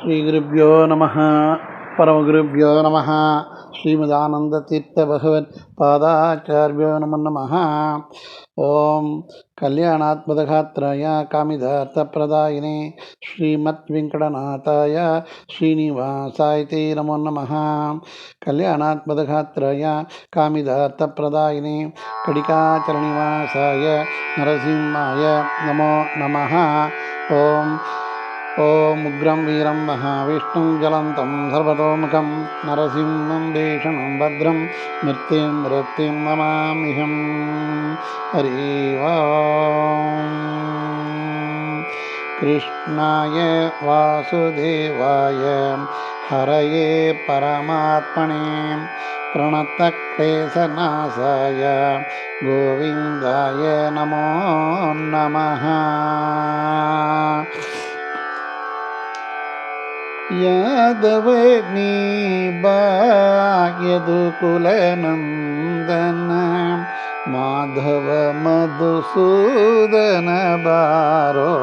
ஸ்ரீகுருப்போ நம பரமகுருப்போ நம ஸ்ரீமதானந்ததீர்த்தபகவத் பாதாச்சாரியோ நம நம ஓம் கல்யாணாத்மதகாத்ராய காமிதார்த்தப்பிரதாயினே ஸ்ரீமத் வெங்கடநாதாய ஸ்ரீனிவாசாய தே நமோ நம கல்யாணாத்மதகாத்ராய காமிதார்த்தப்பிரதாயினே கடிகாச்சலநிவாசாய நரசிம்மாய நமோ நம ஓம் ॐ उग्रं वीरं महाविष्णुं जलन्तं सर्वतोमुखं नरसिंहं भीषणं भद्रं मृत्युं मृत्युं नमाम्यहं हरि ओम् कृष्णाय वासुदेवाय हरये परमात्मने प्रणतक्लेशनाशाय गोविन्दाय नमो नमः അറിയാതവനീ ബായതു കുലനന്ദന. മാധവ മധുസൂദന ബാരോ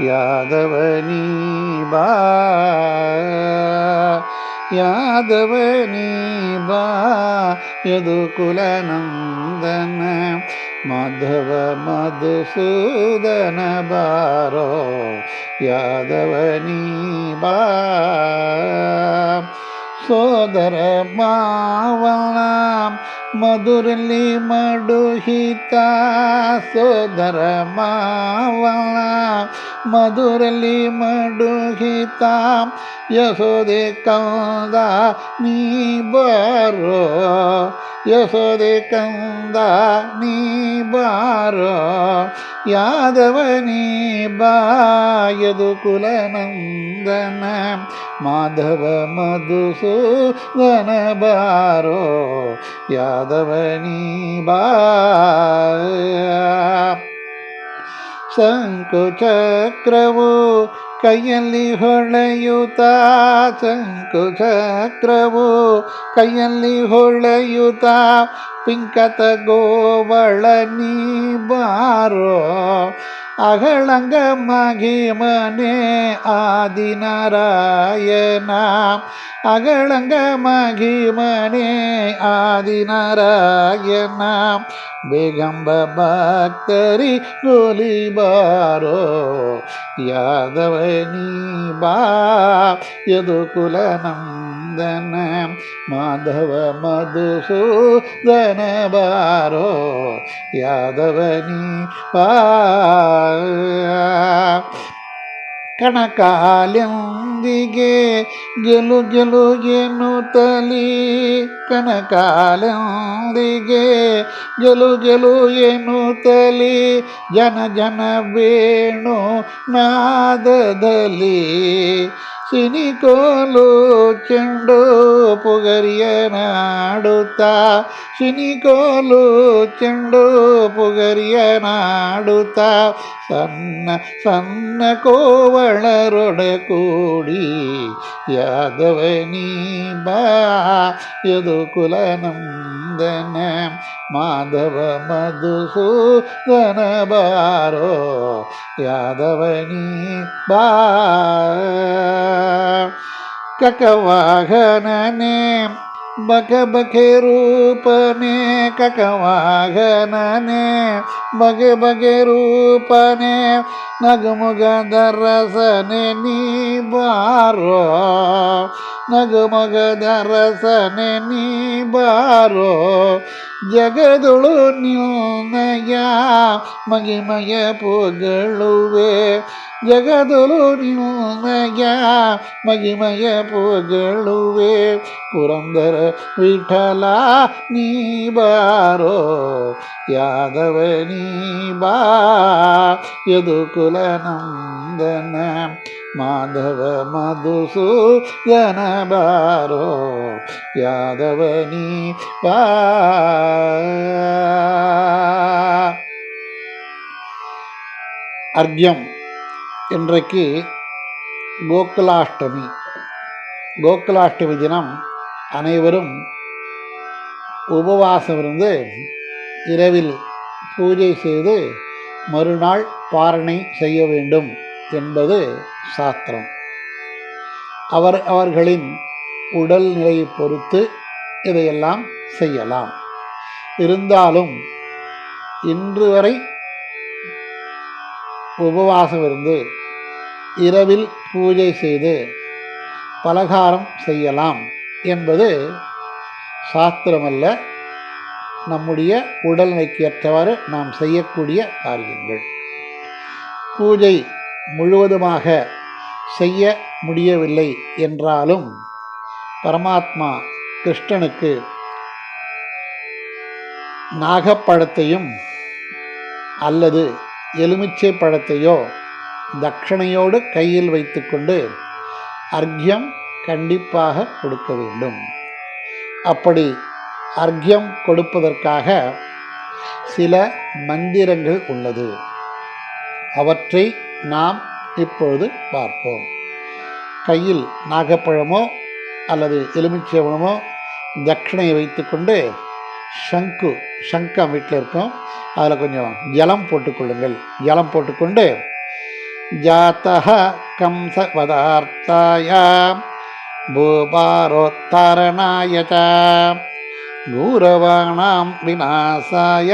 യാദവനീ ബാ യാദവനീ ബാ യദുകുലനന്ദന മാധവ മധുസൂദന ബാരോ ಬಾರೋ ಯಾದವನಿ ಬಾ ಸೋದರ ಮಾವನ ಮಧುರಲ್ಲಿ ಮಡುಹಿತ ಸೋದರ ಮಾವನ ಮಧುರಲ್ಲಿ ಮಡುಹಿತ ಯಶೋದೆ ಕಂದ ನೀ ಬಾರೋ ಯಶೋದೆ ಕಂದ ನೀ ಬಾರೋ ಯಾದವನಿ ಬಾಯದು ಕುಲನಂದನ ಮಾಧವ ಮಧುಸೂದನ ಬಾರೋ ಯಾದವನಿ ಬಾ ಶಂಕುಚಕ್ರವು ಕೈಯಲ್ಲಿ ಹೊಳೆಯುತ್ತ ಶಂಕುಚಕ್ರವು ಕೈಯಲ್ಲಿ ಹೊಳೆಯುತ್ತ ಪಿಂಕತ ಗೋವಳ ನೀ ಬಾರೋ அகழங்க மகிமனே ஆதிநாராயணாம். அகழங்க மகிமனே ஆதிநாராயணாம். பேகம்ப பக்தரி கோலி பாரோ யாதவனி பா எது குலநந்தன மாதவ மதுசூதன பாரோ யாதவனி பா ಕಣಕಾಲಂದಿಗೆ ಗೆಲು ಗೆಲು ಎನ್ನುತ್ತಲಿ ಕಣಕಾಲಂದಿಗೆ ಗೆಲು ಗೆಲು ಎನ್ನುತ್ತಲಿ ಜನ ಜನ ಬೇಣು ನಾದದಲ್ಲಿ ಸಿನಿಕೋಲು ಚೆಂಡು ಪುಗರಿಯ ನಾಡುತ್ತಾ. ಸಿನಿಕೋಲು ಚೆಂಡು ಪುಗರಿಯ ನಾಡುತ್ತಾ. സന്ന സന്ന കോവളരുടെ കൂടി യാദവനീബായതു കുലനന്ദന മാധവ മധുസൂദനബാരോ യാദവനീ ബാ. കക്കവാഹനനേ ಬಾ ಕಕವಾಹನನೆ ಬಕ ಬಕೆ ರೂಪನೆ ಕಕವಾಹನನೆ ಬಗೆ ಬಗೆ ರೂಪನೆ ನಗುಮುಗದ ರಸನೆ ನೀ ಬಾರೋ ನಗುಮಗದ ರಸನೆ ನೀ ಬಾರೋ ಜಗದುಳು ನಿನ್ನಯ ಮಗಿಮಯ ಪೊಗಳುವೆ ಜಗದುಲು ನಿನ್ನಯ ಮಗಿಮಯ ಪೊಗಳುವೆ ಪುರಂದರ ವಿಠಲ ನೀ ಬಾರೋ ಯಾದವನಿ ಬಾ ಯದು ಕುಲನಂದನ ಮಾಧವ ಮಧುಸೂದನ ಬಾರೋ ಯಾದವನಿ ಬಾ அர்க்யம் இன்றைக்கு கோகுலாஷ்டமி கோகுலாஷ்டமி தினம் அனைவரும் உபவாசம் இருந்து இரவில் பூஜை செய்து மறுநாள் பாரணை செய்ய வேண்டும் என்பது சாஸ்திரம். அவர் அவர்களின் உடல்நிலையை பொறுத்து இதையெல்லாம் செய்யலாம். இருந்தாலும் இன்று வரை உபவாசம் இருந்து இரவில் பூஜை செய்து பலகாரம் செய்யலாம் என்பது சாஸ்திரமல்ல. நம்முடைய உடல்நிலைக்கு ஏற்றவாறு நாம் செய்யக்கூடிய காரியங்கள். பூஜை முழுவதுமாக செய்ய முடியவில்லை என்றாலும் பரமாத்மா கிருஷ்ணனுக்கு நாகப்பழத்தையும் அல்லது எலுமிச்சை பழத்தையோ தட்சணையோடு கையில் வைத்துக்கொண்டு அர்க்யம் கண்டிப்பாக கொடுக்க வேண்டும். அப்படி அர்க்யம் கொடுப்பதற்காக சில மந்திரங்கள் உள்ளது. அவற்றை நாம் இப்பொழுது பார்ப்போம். கையில் நாகப்பழமோ அல்லது எலுமிச்சை தட்சிணையை வைத்துக்கொண்டு சங்கு சங்கம் வீட்டில் இருக்கும். அதில் கொஞ்சம் ஜலம் போட்டுக்கொள்ளுங்கள். ஜலம் போட்டுக்கொண்டு ஜாத்தக கம்ச பதார்த்தாய பூபாரோத்தாரணாய ச கௌரவாணாம் விநாசாய.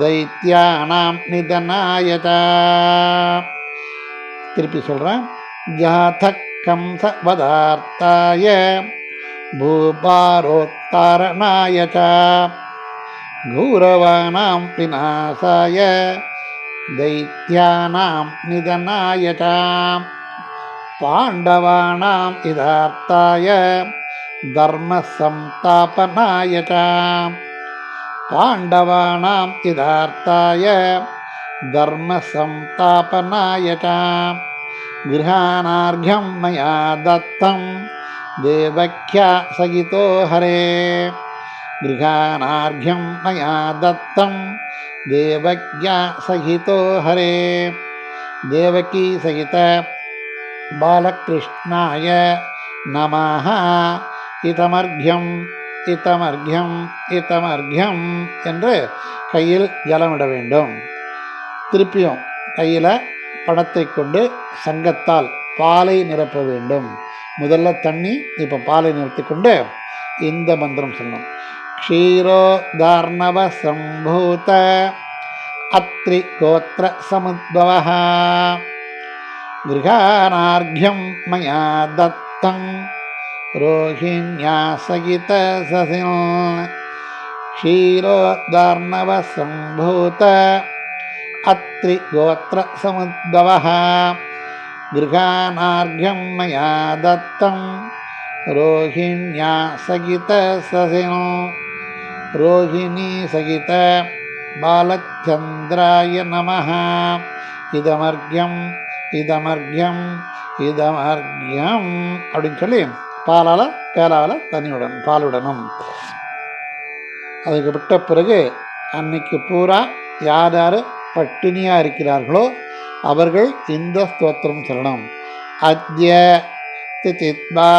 தைத்தியானாம் நிதனாய திருப்பி சொல்கிறேன் ஜாத கம்ச பதார்த்தாய பூபாரோத்தாரணாய கௌரவானாம் விநாசாய தைத்தியானாம் நிதனாய பாண்டவானாம் இதார்த்தாய தர்மசம்தாபனாய பாண்டவானாம் இதார்த்தாய धर्मसंस्थापनाय च गृहाणार्घ्यं मया दत्तं देवख्या सहितो हरे गृहाणार्घ्यं मया दत्तं देवज्ञा सहितो हरे देवकी सहित बालकृष्णाय நமஹ இதமர்க்யம் இதமர்க்யம் இதமர்க்யம் என்று கையில் ஜலமிட வேண்டும் திருப்பியும் கையில் பணத்தை கொண்டு சங்கத்தால் பாலை நிரப்ப வேண்டும். முதல்ல தண்ணி இப்போ பாலை நிறுத்தி கொண்டு இந்த மந்திரம் சொல்லணும். க்ஷீரோதார்ணவ சம்பூத அத்ரி கோத்திர சமுத்பவா கிருகானார்கியம் மயா தத்தம் ரோஹிண்யா சகித சசில் க்ஷீரோதார்ணவ சம்பூத क्षीरोदार्णवसम्भूत अत्रिगोत्रसमुद्भवः गृहाणार्घ्यं मया दत्तं रोहिण्या सहितससिं रोहिणी सहित பாலச்சந்திராய நமஹ இதமர்க்யம் இதமர்க்யம் இதமர்க்யம் அப்படின்னு சொல்லி பாலால் பேலால் தண்ணியுடன் பாலுடனும் அதுக்கு விட்ட பிறகு அன்னைக்கு பூரா யார் யார் பட்டினியாக இருக்கிறார்களோ அவர்கள் இந்த ஸ்தோத்திரம் சொல்லணும். அத்ய திதித்வா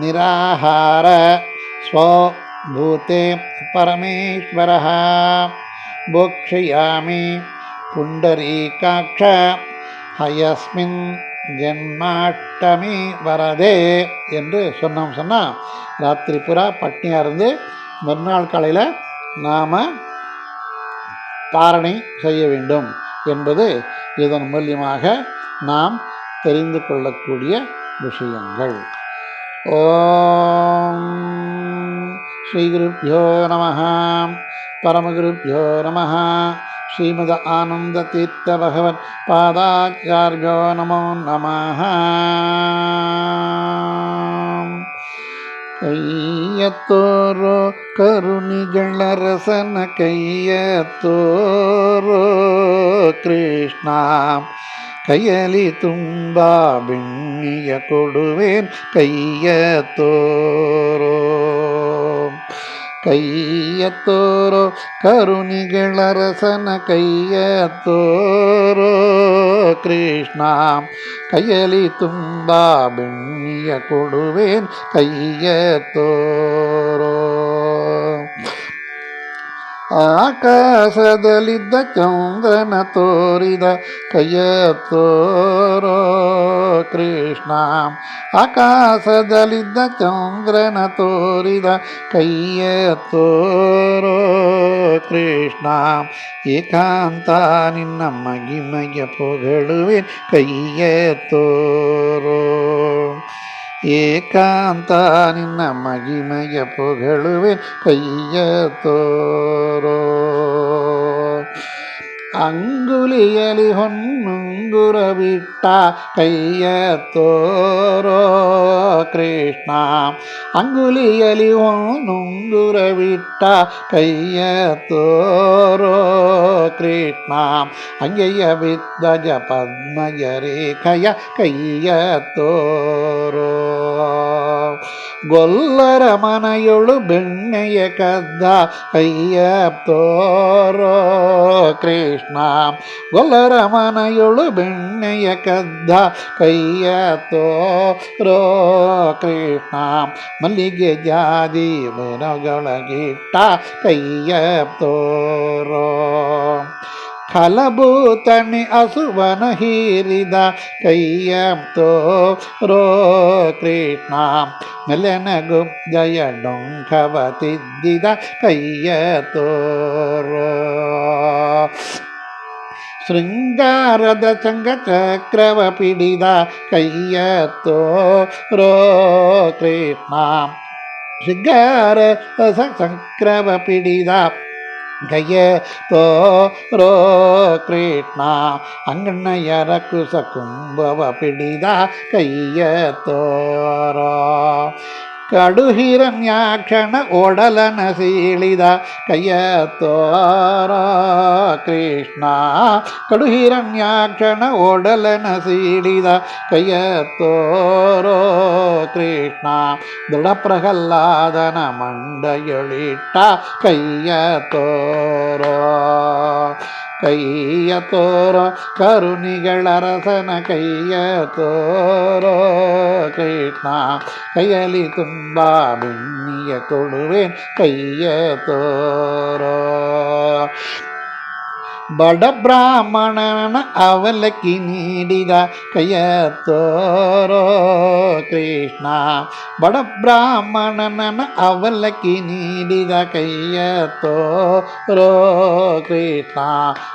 நிராகார ஸ்வோ பூதே பரமேஸ்வர போக்ஷயாமி புண்டரீகாட்ச ஹயஸ்மின் ஜென்மாட்டமி வரதே என்று சொன்னோம் சொன்னால் ராத்திரி புறா பட்னியாக இருந்து மறுநாள் காலையில் நாம் பாரணை செய்ய வேண்டும் என்பது இதன் மூலியமாக நாம் தெரிந்து கொள்ளக்கூடிய விஷயங்கள். ஓம் ஸ்ரீகுருப்போ நம பரமகுருப்போ நம ஸ்ரீமத ஆனந்த தீர்த்த பகவத் பாதாச்சாரியோ நமோ நம. ಕೈಯತ್ತೋರೋ ಕರುಣಿಗಳ ರಸನ ಕೈಯತ್ತೋರೋ ಕೃಷ್ಣ ಕೈಯಲಿ ತುಂಬ ಬೆಣ್ಣಿಯ ಕೊಡುವೇನ್ ಕೈಯತ್ತೋರೋ ಕೈಯತ್ತೋರೋ ಕರುಣಿಗಳ ರಸನ ಕೈಯತ್ತೋರೋ ಕೃಷ್ಣ ಕೈಯಲಿ ತುಂಬ ಬೆಣ್ಣಿಯ ಕೊಡುವೇನ್ ಕೈಯತ್ತೋರೋ ಆಕಾಶದಲ್ಲಿದ್ದ ಚಂದ್ರನ ತೋರಿದ ಕೈಯ ತೋರೋ ಕೃಷ್ಣ. ಆಕಾಶದಲ್ಲಿದ್ದ ಚಂದ್ರನ ತೋರಿದ ಕೈಯ ತೋರೋ ಕೃಷ್ಣ. ಏಕಾಂತ ನಿನ್ನ ಮಗಿಮಯ ಪೊಗಳುವೆ ಕೈಯ ತೋರೋ. ಏಕಾಂತ ನಿನ್ನ ಮಗಿಮಯ ಪೊಗಳುವೆ ಕೈಯ ತೋರೋ ಅಂಗುಲಿಯಲಿ ಹೊನ್ನುಂಗುರ ಬಿಟ್ಟ ಕೈಯ ತೋರೋ ಕೃಷ್ಣ ಅಂಗುಲಿಯಲಿ ಹೊನ್ನುಂಗುರ ಬಿಟ್ಟ ಕೈಯ ತೋರೋ ಕೃಷ್ಣ ಅಂಗೆಯ ಬಿದ್ದಜ ಪದ್ಮಯ ರೇಖೆಯ ಕೈಯ ತೋರೋ ಗೊಲ್ಲರ ಮನೆಯೊಳು ಬೆಣ್ಣೆಯ ಕದ್ದ ಕೈಯ ತೋರೋ ಕೃಷ್ಣ ಗೊಲ್ಲರ ಮನೆಯೊಳು ಬೆಣ್ಣೆಯ ಕದ್ದ ಕೈಯ ತೋರೋ ಕೃಷ್ಣ ಮಲ್ಲಿಗೆ ಜಾದಿ ಮನಗಳಗಿಟ್ಟ ಕೈಯ ತೋರೋ ಕಲಭೂತಣಿ ಅಸುವನ ಹೀರಿದ ಕೈಯ ತೋರೋ ಕೃಷ್ಣ ಮೆಲೆನಗು ಜಯ ಡೊಂಕವ ತಿದ್ದಿದ ಕೈಯ ತೋರೋ ಶೃಂಗಾರದ ಚಂಗ ಚಕ್ರವ ಪಿಡಿದ ಕೈಯ ತೋರೋ ಕೃಷ್ಣ ಶೃಂಗಾರ ಚಕ್ರವ ಪಿಡಿದ ಕೈಯ ತೋರೋ ಕೃಷ್ಣ ಅಂಗಣ್ಣಯ್ಯರ ಕುಸ ಕುಂಭವ ಪಿಡಿದ ಕೈಯ ತೋರೋ ಕಡು ಹಿರಣ್ಯಾಕ್ಷಣ ಒಡಲನ ಸೀಳಿದ ಕೈಯ ತೋರ ಕೃಷ್ಣ ಕಡು ಹಿರಣ್ಯಾಕ್ಷಣ ಒಡಲನ ಸೀಳಿದ ಕೈಯ ತೋರೋ ಕೃಷ್ಣ ದೃಢ ಪ್ರಹ್ಲಾದನ ಮಂಡಯೊಳಿಟ್ಟ ಕೈಯ ತೋರೋ ಕೈಯ ತೋರೋ ಕರುಣಿಗಳ ರಸನ ಕೈಯ ತೋರೋ ಕೃಷ್ಣ ಕೈಯಲ್ಲಿ ತುಂಬ ಬೆಣ್ಣಿಯ ಕೊಡುವೇನ್ ಕೈಯ ತೋರೋ ಬಡ ಬ್ರಾಹ್ಮಣನ ಅವಲಕ್ಕಿ ನೀಡಿದ ಕೈಯ ತೋರೋ ಕೃಷ್ಣ ಬಡ ಬ್ರಾಹ್ಮಣನ ಅವಲಕ್ಕಿ ನೀಡಿದ ಕೈಯ ತೋರೋ ಕೃಷ್ಣ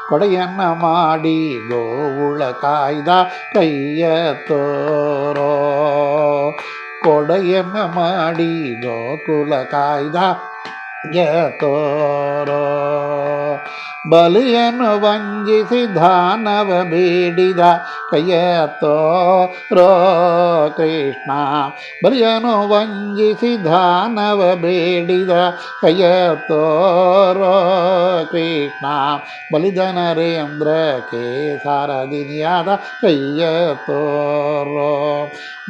ಕೊಡೆಯನ್ನ ಮಾಡಿ ಗೋವುಳ ಕಾಯ್ದ ಕೈಯ ತೋರೋ ಕೊಡೆಯನ್ನ ಮಾಡಿ ಗೋಕುಲ ಕಾಯ್ದ ತೋರೋ ಬಲಿಯನ್ನು ವಂಜಿಸಿ ದಾನವ ಬೇಡಿದ ಕೈಯ ತೋರೋ ಕೃಷ್ಣ ಬಲಿಯನ್ನು ವಂಜಿಸಿ ದಾನವ ಬೇಡಿದ ಕೈಯ ತೋರೋ ಕೃಷ್ಣ ಬಲಿದ ನರೇಂದ್ರ ಕೇಸಾರದಿನಿಯಾದ ಕೈಯ ತೋರೋ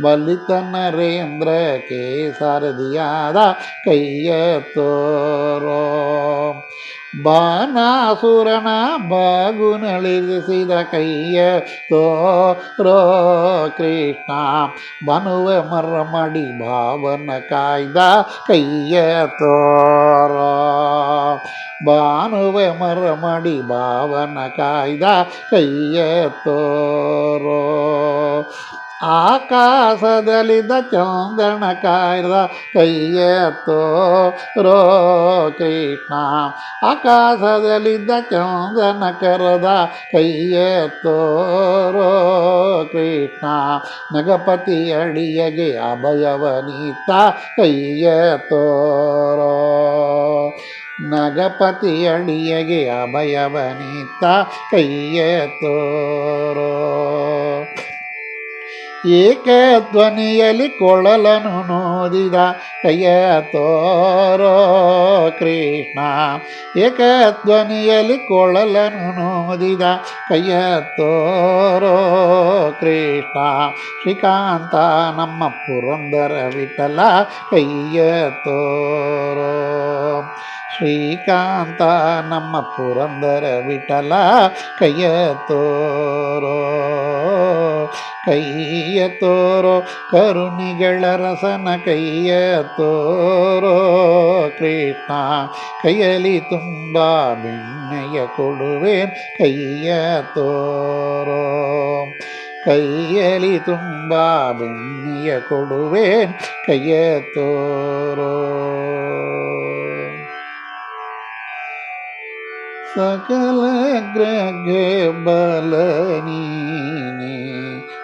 ಬಲಿತ ನರೇಂದ್ರ ಕೇಸಾರದಿಯಾದ ಕೈಯ ತೋರೋ ಬಾನಾಸುರನ ಬಾಗುನಳಿಸಿದ ಕೈಯ ತೋರೋ ಕೃಷ್ಣ ಬನುವ ಮರಮಡಿ ಭಾವನ ಕಾಯ್ದ ಕೈಯ ತೋರೋ ಬಾನುವ ಮರಮಡಿ ಭಾವನ ಕಾಯ್ದ ಕೈಯ ತೋರೋ ಆಕಾಶದಲ್ಲಿ ಚಂದನ ಕಾಯ್ದ ಕೈಯತ್ತೋ ರೋ ಕೃಷ್ಣ. ಆಕಾಶದಲ್ಲಿ ಚಂದನ ಕರದ ಕೈಯತ್ತೋ ರೋ ಕೃಷ್ಣ. ನಗಪತಿ ಅಡಿಯಗೆ ಅಭಯವನೀತ ಕೈಯತ್ತೋರೋ ನಗಪತಿ ಅಡಿಯಗೆ ಅಭಯವನೀತ ಕೈಯತ್ತೋರೋ ತೋರೋ ಏಕಧ್ವನಿಯಲ್ಲಿ ಕೊಳಲನು ನೋದಿದ ಕೈಯ ತೋರೋ ಕೃಷ್ಣ ಏಕಧ್ವನಿಯಲ್ಲಿ ಕೊಳಲನು ನೋದಿದ ಕೈಯ ತೋರೋ ಕೃಷ್ಣ ಶ್ರೀಕಾಂತ ನಮ್ಮ ಪುರಂದರ ವಿಠಲ ಕೈಯ ತೋರೋ ಶ್ರೀಕಾಂತ ನಮ್ಮ ಪುರಂದರ ವಿಠಲ ಕೈಯ ತೋರೋ ಕೈಯ ತೋರೋ ಕರುಣಿಗಳ ರಸನ ಕೈಯ ತೋರೋ ಕೃಷ್ಣ ಕೈಯಲ್ಲಿ ತುಂಬ ಬೆಣ್ಣೆಯ ಕೊಡುವೇನ್ ಕೈಯ ತೋರೋ ಕೈಯಲಿ ತುಂಬ ಬೆಣ್ಣಿಯ ಕೊಡುವೇನ್ ಕೈಯ ತೋರೋ ಸಕಲ ಗ್ರಹ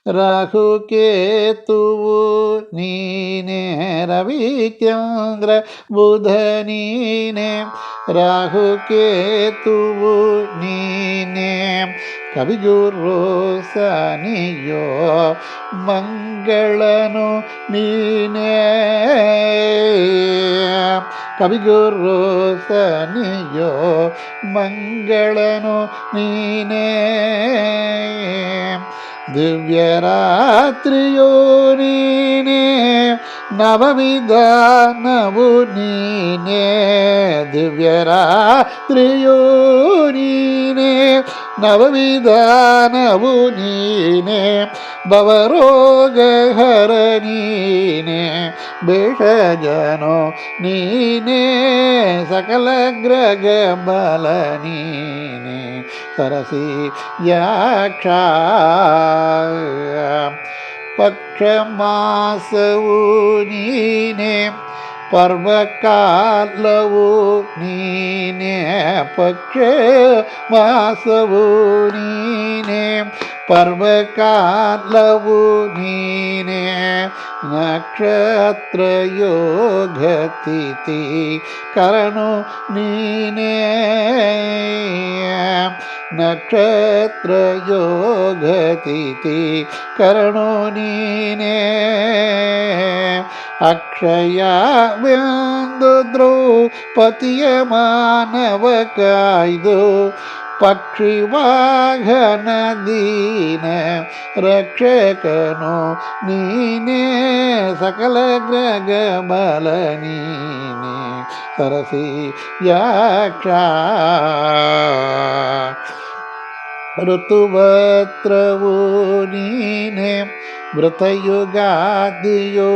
ನೀನೆ ವಿಶ್ವವ್ಯಾಪಕನೇ ಸಕಲ ಗ್ರಹ ಬಲ ನೀನೆ ಸರಸಿ ಜಾಕ್ಷ ರವಿಚಂದ್ರ ಬುಧ ನೀನೆ ರಾಹು ಕೇತುವು ನೀನೆ ರವಿಚಂದ್ರ ಬುಧ ನೀನೆ ರಾಹು ಕೇತುವು ನೀನೆ ಕವಿಗುರು ಸನಿಯೋ ಮಂಗಳನು ನೀನೇ ಕವಿಗುರು ಸನಿಯೋ ಮಂಗಳನು ನೀನೇ ദിവ്യരാത്രിയോരീനേ నవవిధానవు నీనే దివ్యరాత్రియో నీనే నవవిధానవు నీనే భవరోగహర నీనే భేషజనో నీనే సకల గ్రగ బల నీనే సరసి యాక్ష ಪಕ್ಷಮಾಸವು ನೀನೇ ಪರ್ವಕಾಲವು ನೀನೇ ಪಕ್ಷ ಮಾಸವು ನೀನೇ ಪರ್ವಕಾಲವು ನೀನೇ ನಕ್ಷತ್ರ ಯೋಗತಿಥಿ ಕರಣು ನೀನೇ ನಕ್ಷತ್ರ ಯೋಗತಿಥಿ ಕರಣು ನೀನೇ ಅಕ್ಷಯ ವೆಂದು ದ್ರೌಪತಿಯ ಮಾನವ ಕಾಯ್ದು ಪಕ್ಷಿ ವಾಹನ ದೀನ ರಕ್ಷಕನು ನೀನೇ ಸಕಲ ಗ್ರಗ ಬಲ ನೀನೇ ಸರಸಿ ಯಾಕ್ಷ ಋತುವತ್ರವು ನೀನೆ ಮೃತಯುಗಾದಿಯೋ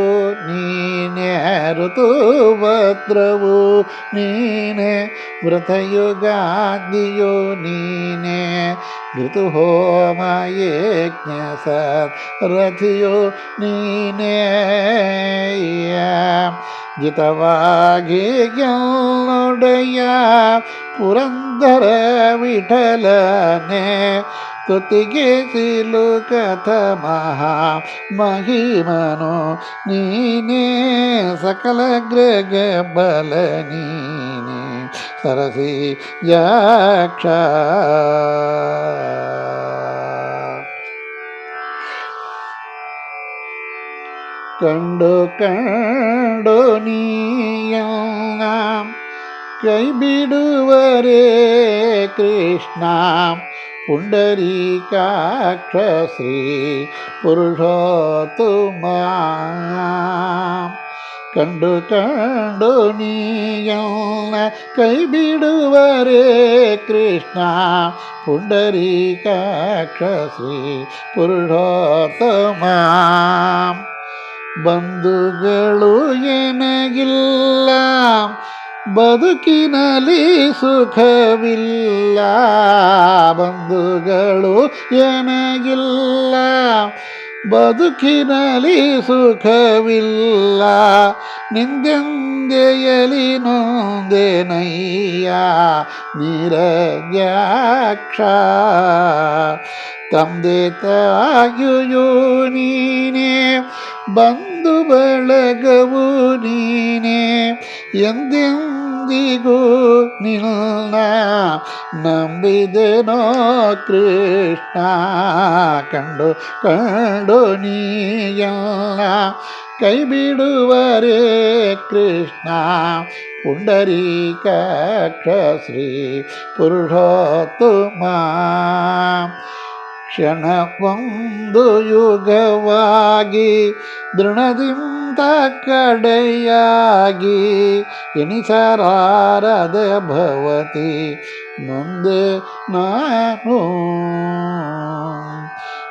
ನೀನೆ ಋತುವತ್ರವು ನೀನೆ ಮೃತಯುಗಾದಿಯೋ ನೀನೆ ಋತು ಹೋಮ ಯಜ್ಞ ರಥಿಯೋ ನೀನೇ ಜಿತವಾಗಿ ಗೆಲ್ಲೊಡೆಯ ಪುರಂದರ ವಿಠಲನೆ ತುತಿಗೆ ಸಿಲು ಕಥ ಮಹಾ ಮಹಿಮನು ನೀನೇ ಸಕಲ ಗ್ರಗ ಬಲ ನೀನೇ ಸರಸಿ ಯಾಕ್ಷ ಕಂಡು ಕಂಡು ನೀಯ ಕೈ ಬಿಡುವರೇ ಕೃಷ್ಣ ಪುಂಡರೀಕಾಕ್ಷ ಶ್ರೀ ಪುರುಷೋತ್ತಮ ಕಂಡು ಕಂಡು ನೀಯಲ್ಲ ಕೈ ಬಿಡುವರೇ ಕೃಷ್ಣ ಪುಂಡರೀಕಾಕ್ಷ ಶ್ರೀ ಪುರುಷೋತ್ತಮ ಬಂಧುಗಳು ಏನಾಗಿಲ್ಲ ಬದುಕಿನಲ್ಲಿ ಸುಖವಿಲ್ಲ, ಬಂಧುಗಳು ಏನಾಗಿಲ್ಲ ಬದುಕಿನಲ್ಲಿ ಸುಖವಿಲ್ಲ, ನಿಂದೆಂದೆಯಲಿ ನೊಂದೆನಯ್ಯ ನೀರಜಾಕ್ಷ ತಂದೆ ತಾಯಿಯು ನೀನೇ ಬಂಧು ಬಳಗವು ನೀನೇ ಎಂದೆಂದಿಗೂ ನಿನ್ನ ನಂಬಿದೆನೋ ಕೃಷ್ಣ ಕಂಡು ಕಂಡು ನೀಯಲ್ಲ ಕೈ ಬಿಡುವರೇ ಕೃಷ್ಣ ಪುಂಡರೀಕಾಕ್ಷ ಶ್ರೀ ಪುರುಷೋತ್ತಮ ಕ್ಷಣವೊಂದು ಯುಗವಾಗಿ ದೃಢದಿಂದ ಕಡೆಯಾಗಿ ಎನಿಸರಾರದ ಭವತಿ ನೊಂದೆ ನಾನು.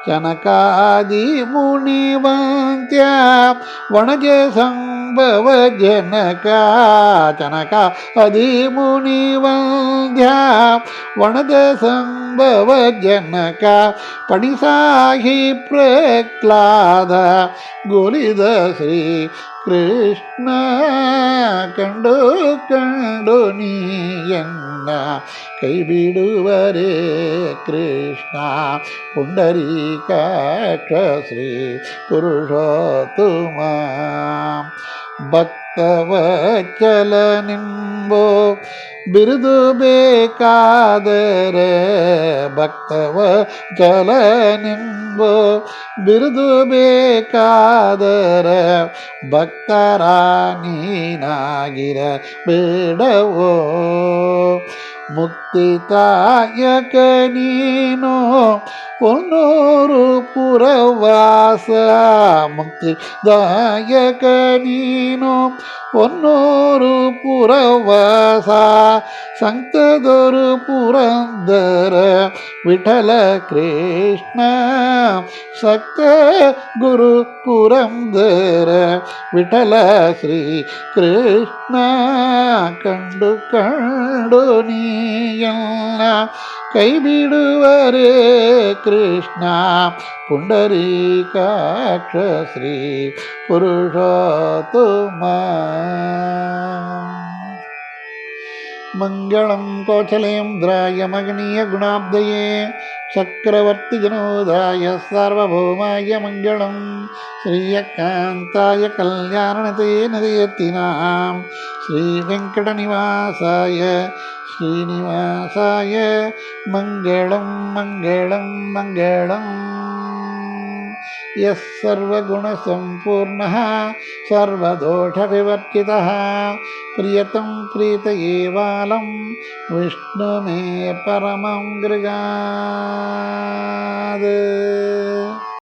கனகாதி முனிவந்திய வணஜ சம்பவ ஜனகா கனகா அதி முனிவந்தியா வணஜ சம்பவ ஜனகா பணிசாகி பிரக்லாத குலித ஸ்ரீ കൃഷ്ണ കണ്ടു കണ്ടു നീ എന്ന കൈവിടുവരേ കൃഷ്ണ. പുണ്ടരീകാക്ഷശ്രീ പുരുഷോത്തുമ. ഭക്തവച്ചലനിമ്പോ ಬಿರುದು ಬೇಕಾದರೆ ಭಕ್ತವ ಚಲನೆಂಬೋ ಬಿರುದು ಬೇಕಾದರೆ ಭಕ್ತರ ನೀನಾಗಿರ ಬೇಡವೋ திதாயக நீனோ ஒன்னொரு புறவாச முக்தி தாயக நீனோ ஒன்னொரு புறவாச சங்கதொரு புரந்தர விட்டல கிருஷ்ண சக்த குரு புரந்தர விட்டல ஸ்ரீ கிருஷ்ண கண்டு கண்டு நீய. என்ன கைவிடுவரே கிருஷ்ணா. புண்டரீகாட்ச ஸ்ரீ புருஷோத்துமா. मङ्गलं कौशलेन्द्राय मगनीयगुणाब्दये சக்கரவர்த்திஜனோதாய சார்வபௌமாய மங்களம். ஸ்ரீயகாந்தாய கல்யாணதே நதியத்தினாம். ஸ்ரீவெங்கடநிவாசாய ஸ்ரீனிவாசாய மங்களம் மங்களம் மங்களம். यः सर्वगुणसम्पूर्णः सर्वदोषविवर्जितः प्रियतं प्रीत विष्णु मे परमं गृगात्